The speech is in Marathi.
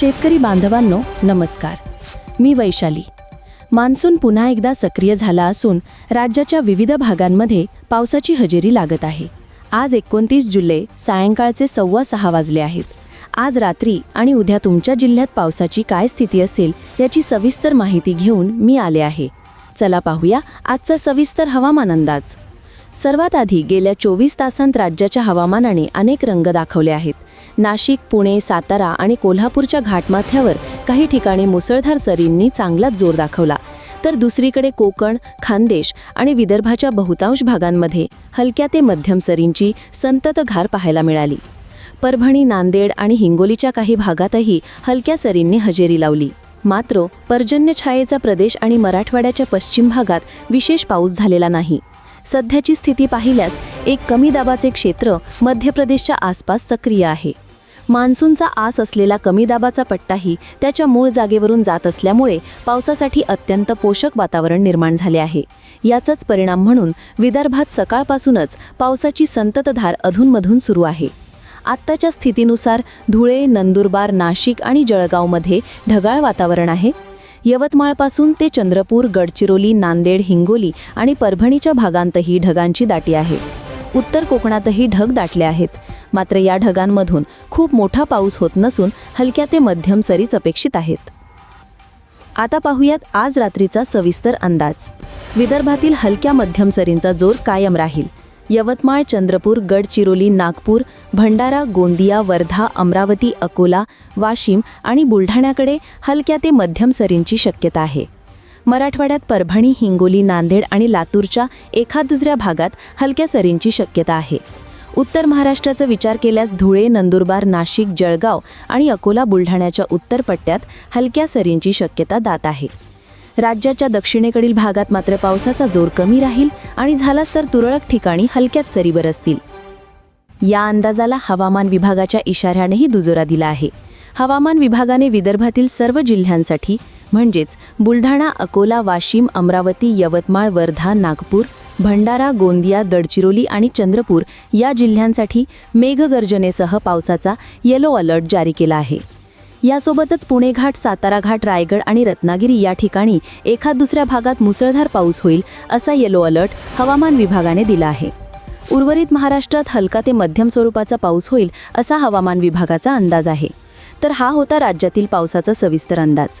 शेतकरी बांधवांनो नमस्कार. मी वैशाली. मान्सून पुन्हा एकदा सक्रिय झाला असून राज्याच्या विविध भागांमध्ये पावसाची हजेरी लागत आहे. आज एकोणतीस जुलै सायंकाळचे सव्वा सहा वाजले आहेत. आज रात्री आणि उद्या तुमच्या जिल्ह्यात पावसाची काय स्थिती असेल याची सविस्तर माहिती घेऊन मी आले आहे. चला पाहूया आजचा सविस्तर हवामान अंदाज. सर्वात आधी गेल्या चोवीस तासांत राज्याच्या हवामानाने अनेक रंग दाखवले आहेत. नाशिक पुणे सातारा आणि कोल्हापूरच्या घाटमाथ्यावर काही ठिकाणी मुसळधार सरींनी चांगलाच जोर दाखवला. तर दुसरीकडे कोकण खानदेश आणि विदर्भाच्या बहुतांश भागांमध्ये हलक्या ते मध्यम सरींची संततधार पाहायला मिळाली. परभणी नांदेड आणि हिंगोलीच्या काही भागातही हलक्या सरींनी हजेरी लावली. मात्र पर्जन्यछायेचा प्रदेश आणि मराठवाड्याच्या पश्चिम भागात विशेष पाऊस झालेला नाही. सध्याची स्थिती पाहिल्यास एक कमी दाबाचे क्षेत्र मध्य प्रदेशच्या आसपास सक्रिय आहे. मान्सूनचा आस असलेला कमी दाबाचा पट्टाही त्याच्या मूळ जागेवरून जात असल्यामुळे पावसासाठी अत्यंत पोषक वातावरण निर्माण झाले आहे. याचाच परिणाम म्हणून विदर्भात सकाळपासूनच पावसाची संततधार अधूनमधून सुरू आहे. आत्ताच्या स्थितीनुसार धुळे नंदुरबार नाशिक आणि जळगावमध्ये ढगाळ वातावरण आहे. यवतमाळपासून ते चंद्रपूर गडचिरोली नांदेड हिंगोली आणि परभणीच्या भागांतही ढगांची दाटी आहे. उत्तर कोकणातही ढग दाटले आहेत. मात्र या ढगांमधून खूप मोठा पाऊस होत नसून हलक्या ते मध्यम सरीच अपेक्षित आहेत. आता पाहूयात आज रात्रीचा सविस्तर अंदाज. विदर्भातील हलक्या मध्यम सरींचा जोर कायम राहील. यवतमाळ चंद्रपूर गडचिरोली नागपूर भंडारा गोंदिया वर्धा अमरावती अकोला वाशिम आणि बुलढाण्याकडे हलक्या ते मध्यम सरींची शक्यता आहे. मराठवाड्यात परभणी हिंगोली नांदेड आणि लातूरच्या एखाद दुसऱ्या भागात हलक्या सरींची शक्यता आहे. उत्तर महाराष्ट्राचा विचार केल्यास धुळे नंदुरबार नाशिक जळगाव आणि अकोला बुलढाण्याच्या उत्तर पट्ट्यात हलक्या सरींची शक्यता दात आहे. राज्याच्या दक्षिणेकडील भागात मात्र पावसाचा जोर कमी राहील आणि झालाच तर तुरळक ठिकाणी हलक्यात सरी बरसतील या अंदाजाला हवामान विभागाच्या इशाऱ्यानेही दुजोरा दिला आहे. हवामान विभागाने विदर्भातील सर्व जिल्ह्यांसाठी म्हणजेच बुलढाणा अकोला वाशिम अमरावती यवतमाळ वर्धा नागपूर भंडारा गोंदिया गडचिरोली आणि चंद्रपूर या जिल्ह्यांसाठी मेघगर्जनेसह पावसाचा येलो अलर्ट जारी केला आहे. यासोबतच पुणे घाट सातारा घाट रायगड आणि रत्नागिरी या ठिकाणी एखाद दुसऱ्या भागात मुसळधार पाऊस होईल असा येलो अलर्ट हवामान विभागाने दिला आहे. उर्वरित महाराष्ट्रात हलका ते मध्यम स्वरूपाचा पाऊस होईल असा हवामान विभागाचा अंदाज आहे. तर हा होता राज्यातील पावसाचा सविस्तर अंदाज.